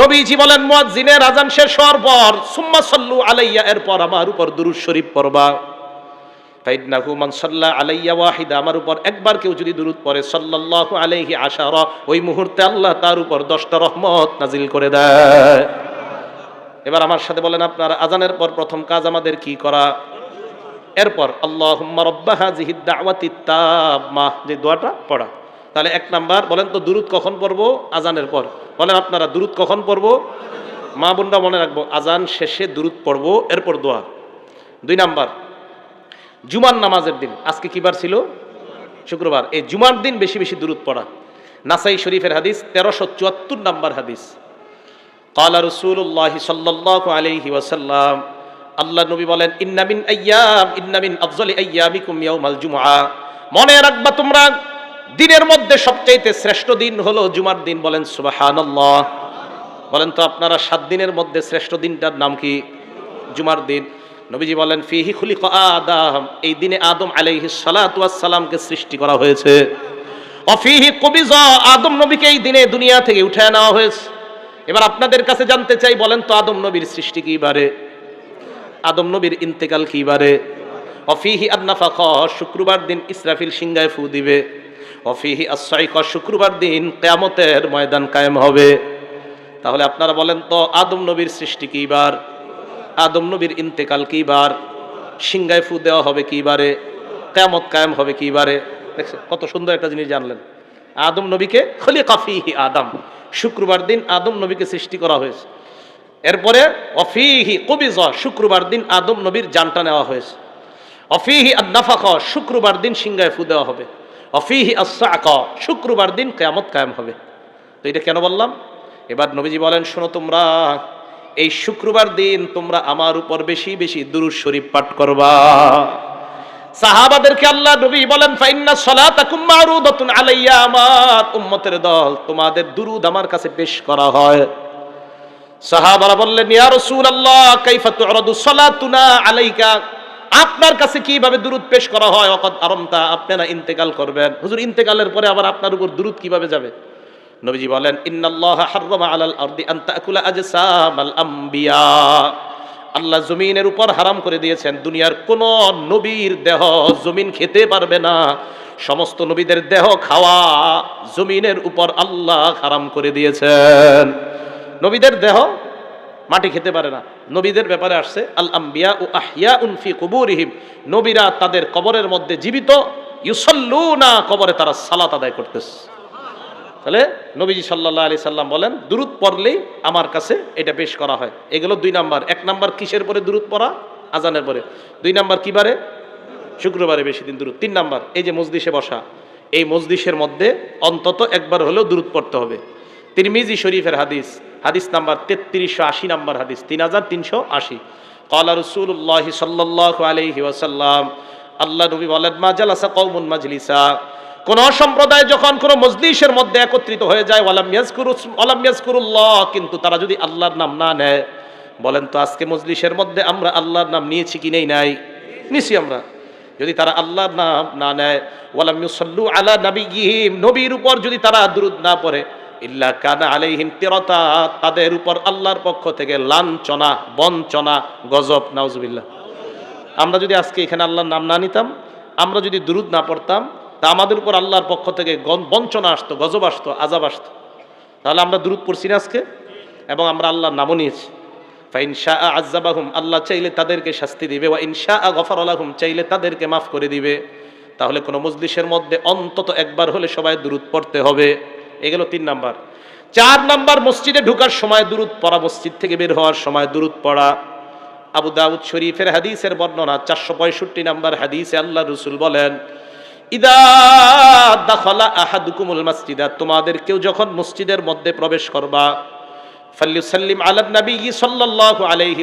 নবীজি বলেন, মুয়াজ্জিনের আজান শেষ হওয়ার পর, সুম্মা সাল্লু আলাইয়া, এরপর আমার উপর দুরূদ শরীফ পড়বা। ফাইদনাহু মান সাল্লা আলাইয়া ওয়াহিদা, আমার উপর একবার কেউ যদি দুরূদ পড়ে, সাল্লাল্লাহু আলাইহি আশারা, ওই মুহূর্তে আল্লাহ তার উপর দশটা রহমত নাজিল করে দেয়। এবার আমার সাথে বলেন, আপনার আজানের পর প্রথম কাজ আমাদের কি করা? এরপর, আল্লাহুম্মা রাব্বা হাযিহিদ দাওয়াতি তাম্মা, যে দোয়াটা পড়া। তাহলে এক নাম্বার, বলেন তো দূরত কখন পড়ব? আজানের পর। বলেন, আপনারা দূরত কখন পড়ব? মা বোনরা মনে রাখব, আজান শেষে দূরত পড়ব, এরপর দোয়া। দুই নাম্বার, জুমার নামাজের দিন, আজকে কিবার ছিল? শুক্রবার। এই জুমার দিন বেশি বেশি দূরত পড়া। নাসাই শরীফের হাদিস, তেরোশো চুয়াত্তর নাম্বার হাদিস। কালা রসুল্লাহ সাল্লাহ আলহি ওয়াসাল্লাম, আল্লাহ নবী বলেন ইন্নামিন আয়াম ইন্নামিন আফজল কুমিয়া মাল জুমা মনে রাখবা তোমরা দিনের মধ্যে সবচাইতে শ্রেষ্ঠ দিন হলো জুমার দিন। বলেন, সুবহানাল্লাহ। বলেন তো, আপনারা সাত দিনের মধ্যে শ্রেষ্ঠ দিনটার নাম কি? জুমার দিন। নবীজি বলেন, ফিহি খুলিক আদম। এই দিনে আদম আলাইহি সালাতু সালামকে সৃষ্টি করা হয়েছে। অফিহি কবিজা। আদম নবীকে এই দিনে দুনিয়া থেকে উঠে নেওয়া হয়েছে। এবার আপনাদের কাছে জানতে চাই, বলেন তো, আদম নবীর সৃষ্টি কি বারে? আদম নবীর ইন্তেকাল কি বারে? অফিহি আদনাফাখ শুক্রবার দিন ইসরাফিল সিংগায় ফু দিবে। অফিহি আসাইক শুক্রবার দিন কেয়ামতের ময়দান কায়েম হবে। তাহলে আপনারা বলেন তো, আদম নবীর সৃষ্টি কি বার? আদম নবীর ইন্তেকাল কি বার? সিংগায় ফু দেওয়া হবে কি বারে? কেয়ামত কায়েম হবে কি বারে? দেখছেন, কত সুন্দর একটা জিনিস জানলেন। আদম নবীকে খলি কাফিহি আদম। শুক্রবার দিন আদম নবীকে সৃষ্টি করা হয়েছে। এরপরে অফিহি কবিজ, শুক্রবার দিন আদম নবীর জানটা নেওয়া হয়েছে। অফিহি আদনাফাক শুক্রবার দিন সিংগায় ফু দেওয়া হবে। অফিহি আসাক শুক্রবার দিন কেয়ামত কায়েম হবে। তো এটা কেন বললাম? এবার নবীজি বলেন, শোনো তোমরা, এই শুক্রবার দিন তোমরা আমার উপর বেশি বেশি দুরুদ শরীফ পাঠ করবা। সাহাবাদেরকে আল্লাহ নবী বলেন, ফাইন্না সালাতাকুম মারুদাতুন আলাইয়া, আমার উম্মতের দল তোমাদের দুরুদ আমার কাছে পেশ করা হয়। সাহাবারা বললেন, ইয়া রাসূলুল্লাহ, কাইফা তুরাদু সালাতুনা আলাইকা? আপনার কাছে কীভাবে দুরুদ পেশ করা হয়? অকদ আরমতা, আপনারা ইন্তেকাল করবেন। হুজুর, ইন্তেকালের পরে আবার আপনার উপর দুরুদ কীভাবে যাবে? নবীজি বলেন, ইন্নাল্লাহ হাররামা আলাল আরদি আন তাকুলা আজসামাল আম্বিয়া। আল্লাহ জমিনের উপর হারাম করে দিয়েছেন। দুনিয়ার কোন নবীর দেহ জমিন খেতে পারবে না। সমস্ত নবীদের দেহ খাওয়া জমিনের উপর আল্লাহ হারাম করে দিয়েছেন। নবীদের দেহ মাটি খেতে পারে না। নবীদের ব্যাপারে আসছে, আল আম্বিয়া ও আহিয়া উনফি কুবুরিহিম। নবীরা তাদের কবরের মধ্যে জীবিত ইউসল্লু না কবরে তারা সালাত আদায় করতেছে। তাহলে নবীজি সাল্লাহ আলি সাল্লাম বলেন দূরত পড়লেই আমার কাছে এটা পেশ করা হয়। এগুলো দুই নাম্বার। এক নাম্বার, কিসের পরে দূরত পড়া? আজানের পরে। দুই নাম্বার, কি বারে? শুক্রবারে বেশি দিন দূরত তিন নাম্বার, এই যে মসজিষে বসা, এই মসজিষের মধ্যে অন্তত একবার হলেও দূরত পড়তে হবে। তিরমিজি শরীফের হাদিস হাদিস নাম্বার তেত্রিশশো আশি নাম্বার হাদিস, তিন হাজার তিনশো আশি। কলা রসুল্লাহ সাল্লাহ আলহি ওয়াসাল্লাম, আল্লাহ নবী বলেন, মা জালাসা কৌমুন মাজলিসা? কোন সম্প্রদায় যখন কোন মজলিসের মধ্যে একত্রিত হয়ে যায়, ওয়ালাম ইয়াজকুরু ওয়ালাম ইয়াজকুরুল্লাহ কিন্তু তারা যদি আল্লাহর নাম না নেয়, বলেন তো আজকে মজলিসের মধ্যে আমরা আল্লাহর নাম নিয়েছি কি নেই নাই? নিছি আমরা। যদি তারা আল্লাহর নাম না নেয়, ওয়ালাম ইউসাল্লু আলা নবিয়িহিম নবীর উপর যদি তারা দুরুদ না পড়ে ইল্লা কানা আলাইহিম তিরতা, তাদের উপর আল্লাহর পক্ষ থেকে লাঞ্ছনা, বঞ্চনা, গজব, নাউজুবিল্লাহ। আমরা যদি আজকে এখানে আল্লাহর নাম না নিতাম, আমরা যদি দুরুদ না পড়তাম, তা আমাদের উপর আল্লাহর পক্ষ থেকে বঞ্চনা আসতো, গজব আসতো আজাব আসতো। তাহলে আমরা দূরত পড়ছি না আজকে? এবং আমরা আল্লাহর নামও নিয়েছি। ফাইন শাহ আজাবাহুম আল্লাহ চাইলে তাদেরকে শাস্তি দিবে। ওয়া ইনশা গফর আলাহুম চাইলে তাদেরকে মাফ করে দিবে। তাহলে কোনো মজলিসের মধ্যে অন্তত একবার হলে সবাই দূরত পড়তে হবে। এগুলো তিন নাম্বার। চার নাম্বার, মসজিদে ঢুকার সময় দূরত পড়া, মসজিদ থেকে বের হওয়ার সময় দূরত পড়া। আবু দাউদ শরীফের হাদিসের বর্ণনা, চারশো পঁয়ষট্টি নাম্বার হাদিসে আল্লাহ রসুল বলেন মাসজিদা তোমাদের কেউ যখন মসজিদের মধ্যে প্রবেশ করবা ফাল্লিসাল্লিম আলাদ নবী সাল্লাল্লাহু আলাইহি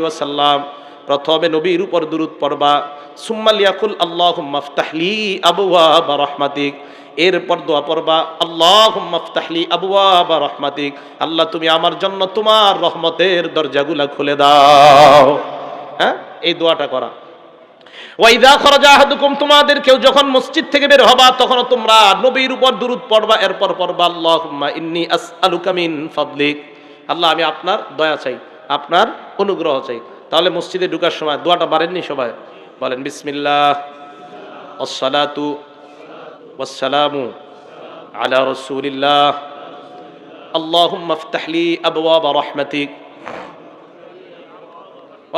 প্রথমে নবীর উপর দুরুদ পড়বা সুম্মা লিয়াকুল আল্লাহুম্মা ফতাহলি আবওয়াবা রাহমাতিক এরপর দোয়া পড়বা, আল্লাহুম্মা ফতাহলি আবওয়াবা রাহমাতিক। আল্লাহ, তুমি আমার জন্য তোমার রহমতের দরজাগুলা খুলে দাও। হ্যাঁ? এই দোয়াটা করা। ওয়াইদা খরজা তোমাদের কেউ যখন মসজিদ থেকে বের হবা তখন তোমরা নবীর উপর দুরুদ পড়বা, এরপর পড়বা, আল্লাহুম্মা ইন্নী আল্লাহ, আমি আপনার দয়া চাই, আপনার অনুগ্রহ চাই। তাহলে মসজিদে ঢুকার সময় দোয়াটা বাড়েননি সবাই? বলেন, বিসমিল্লাহ। আসসালাতু ওয়াসসালামু আলা রসুলিল্লাহ আল্লাহুম্মা আফতাহ লি আবওয়াবা রাহমাতিক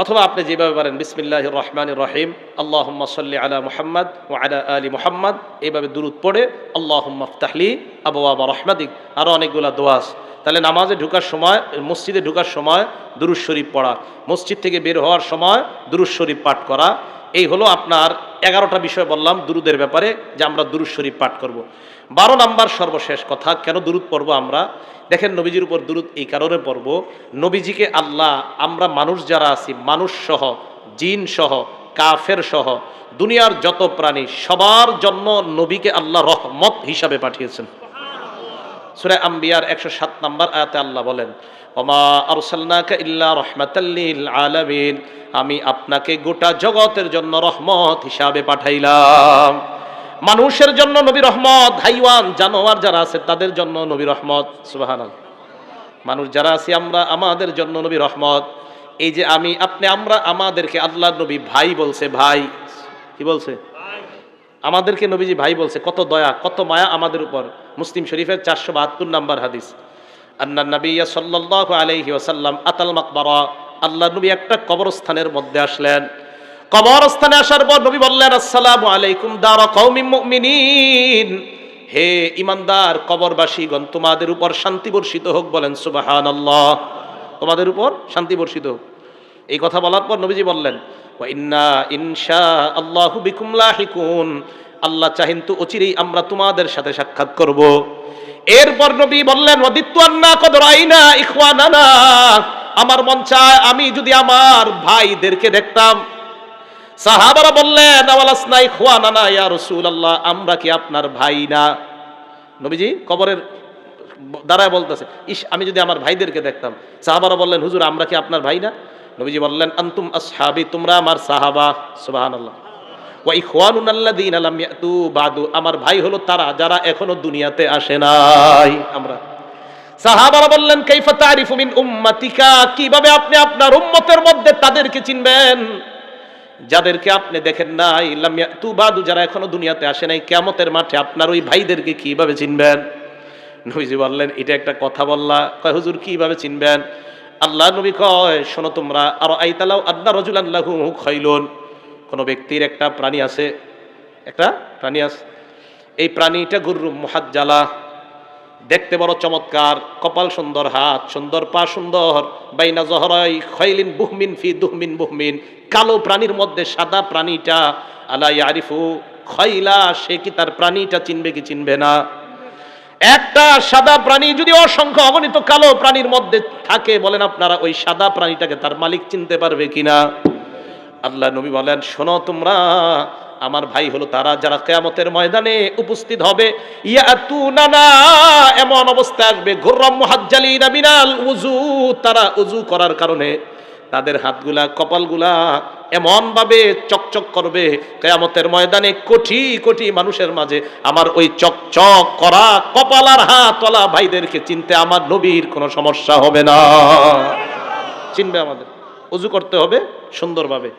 অথবা আপনি যেভাবে পারেন বিসমিল্লাহ রহমান রহিম আল্লাহ সাল্লি আলা মুহাম্মদ ও আলা আলী মুহাম্মদ এইভাবে দুরুদ পড়ে আল্লাহ মফতাহলি আবু আবা রহমাদিক আরও অনেকগুলো দোয়াস তাহলে নামাজে ঢুকার সময়, মসজিদে ঢুকার সময় দুরুজ শরীফ পড়া, মসজিদ থেকে বের হওয়ার সময় দুরুজ শরীফ পাঠ করা, এই হলো আপনার এগারোটা বিষয় বললাম দুরুদের ব্যাপারে, যে আমরা দুরুদ শরীফ পাঠ করব। বারো নাম্বার সর্বশেষ কথা, কেন দুরুদ পড়ব আমরা দেখেন নবীজির উপর দুরুদ এই কারণে পড়ব, নবীজিকে আল্লাহ, আমরা মানুষ যারা আছি, মানুষ সহ, জিন সহ, কাফের সহ, দুনিয়ার যত প্রাণী, সবার জন্য নবীকে আল্লাহ রহমত হিসাবে পাঠিয়েছেন সুরে আম্বিয়ার একশো সাত নম্বর আয়াতে আল্লাহ বলেন, ওমা ইল্লা আমি আপনাকে গোটা জগতের জন্য রহমত হিসাবে পাঠাইলাম। মানুষের জন্য নবী রহমত, হাইওয়ান, জানোয়ার যারা আছে তাদের জন্য নবী রহমত, সুবহানাল্লাহ। মানুষ যারা আছি আমরা, আমাদের জন্য নবী রহমত। এই যে আমি, আপনি, আমরা, আমাদেরকে আল্লাহ নবী ভাই বলছে, ভাই। কি বলছে? আমাদেরকে নবীজি ভাই বলছে, কত দয়া, কত মায়া আমাদের উপর। মুসলিম শরীফের চারশো বাহাত্তর নাম্বার হাদিস। আন্না নবিয়া সাল্লাহ আলাইহি ওসাল্লাম আতাল মাকবারা। আল্লাহ নবী একটা কবরস্থানের মধ্যে আসলেন। কবরস্থানে আসার পর নবী বললেন, আসসালামু আলাইকুম দারা হে ইমানদার কবরবাসীগণ, তোমাদের উপর শান্তি বর্ষিত হোক বলেন, সুবহানাল্লাহ। তোমাদের উপর শান্তি বর্ষিত হোক। এই কথা বলার পর নবীজি বললেন ইন্না ইনশা আল্লাহু বিকুম আল্লাহ চাহেন তো অচিরেই আমরা তোমাদের সাথে সাক্ষাৎ করব। এরপর নবী বললেন, ওয়াদিত্তু আন্না কদ রাইনা ইখওয়ানানা। আমার মন চায় আমি যদি আমার ভাইদেরকে দেখতাম। সাহাবারা বললেন, আওয়ালাসনা ইখওয়ানানা ইয়া রাসূলুল্লাহ, আমরা কি আপনার ভাই না? নবীজি কবরের দাঁড়ায় বলতেছে ইস আমি যদি আমার ভাইদেরকে দেখতাম। সাহাবারা বললেন, হুজুর, আমরা কি আপনার ভাই না? নবীজি বললেন, আন্তুম আসহাবি, তোমরা আমার সাহাবা। সুবহানাল্লাহ। ওয়া ইখওয়ানুন আল্লাযীনা লাম ইয়াতু বাদু। আমার ভাই হলো তারা যারা এখনও দুনিয়াতে আসে নাই। আমরা সাহাবারা বললেন, কাইফা তারিফু মিন উম্মাতিকা? কীভাবে আপনি আপনার উম্মতের মধ্যে তাদেরকে চিনবেন? যাদেরকে আপনি দেখেন নাই, লাম ইয়াতু বাদু, যারা এখনও দুনিয়াতে আসে নাই, কিয়ামতের মাঠে আপনার ওই ভাইদেরকে কীভাবে চিনবেন? নবীজি বললেন, এটা একটা কথা বললা। কয়, হুজুর, কীভাবে চিনবেন? আল্লাহ নবী কয়, শোনো তোমরা আর আইতালাও আদনা রজুল আল্লাহু খৈলুন কোনো ব্যক্তির একটা প্রাণী আছে, একটা প্রাণী আছে। এই প্রাণীটা গুরুম মুহাজ্জালা, দেখতে বড় চমৎকার, কপাল সুন্দর, হাত সুন্দর, পা সুন্দর। বাইনা জহরাই খৈলিন বুহমিন ফি দুহমিন বুহমিন। কালো প্রাণীর মধ্যে সাদা প্রাণীটা আলাই আরিফু খৈলা সে কি তার প্রাণীটা চিনবে কি চিনবে না? একটা সাদা প্রাণী যদি অসংখ্য অগণিত কালো প্রাণীর মধ্যে থাকে, বলেন আপনারা, ওই সাদা প্রাণীটাকে তার মালিক চিনতে পারবে কিনা? আল্লাহ নবী বলেন, শোনো তোমরা, আমার ভাই হলো তারা, যারা কেয়ামতের ময়দানে উপস্থিত হবে। এমন অবস্থা আসবে উজু তারা উজু করার কারণে। তাদের হাতগুলা, কপালগুলা এমনভাবে চকচক করবে, কেয়ামতের ময়দানে কোটি কোটি মানুষের মাঝে আমার ওই চকচক করা কপাল আর হাতলা ভাইদেরকে চিনতে আমার নবীর কোনো সমস্যা হবে না। চিনবে আমাদের। উজু করতে হবে সুন্দরভাবে।